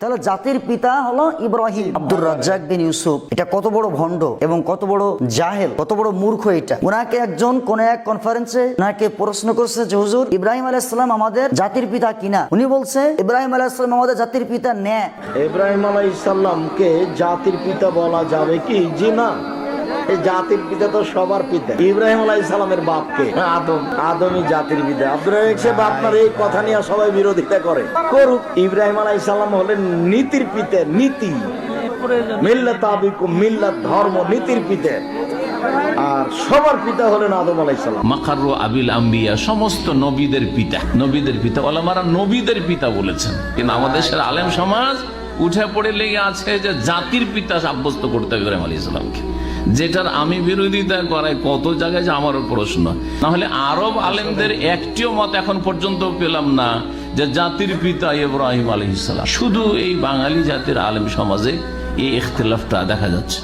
তাহলে জাতির পিতা হলো ইব্রাহিম। আব্দুর রাজ্জাক বিন ইউসুফ। এটা কত বড় ভণ্ড এবং কত বড় জাহেল, কত বড় মূর্খ এটা। ওনাকে একজন কোন এক কনফারেন্সে ওনাকে প্রশ্ন করছে যে, হুজুর, ইব্রাহিম আলাইসালাম আমাদের জাতির পিতা কিনা? উনি বলছে, ইব্রাহিম আলাইসালাম আমাদের জাতির পিতা নে ইব্রাহিম আলাহ ইসলামকে জাতির পিতা বলা যাবে কি? জি না। এই জাতির পিতা তো সবার পিতা। ইব্রাহিম আলাই ইসলামের বাপকে। আদম। আদমই জাতির পিতা। আব্দুল সাহেব আপনার এই কথা নিয়ে সবাই বিরোধিতা করে। করুক ইব্রাহিম আলাই ইসলাম হলেন নীতির পিতা নীতি। মিল্লাত আবিকুম মিল্লাত ধর্ম নীতির পিতা। আর সবার পিতা হলেন আদম আলাই ইসলাম মাকার আবিল আম্বিয়া সমস্ত নবীদের পিতা। নবীদের পিতা ওলামারা নবীদের পিতা বলেছেন। কিন্তু আমাদের দেশের আলেম সমাজ উঠে পড়ে লেগে আছে যে জাতির পিতা সাব্যস্ত করতে হবে ইব্রাহিম আলী ইসলামকে যেটার আমি বিরোধিতা করাই, কত জায়গায় যে আমারও প্রশ্ন। নাহলে আরব আলেমদের একটিও মত এখন পর্যন্ত পেলাম না যে জাতির পিতা ইব্রাহিম আলী ইসলাম শুধু এই বাঙালি জাতির আলেম সমাজে এই ইখতলাফটা দেখা যাচ্ছে।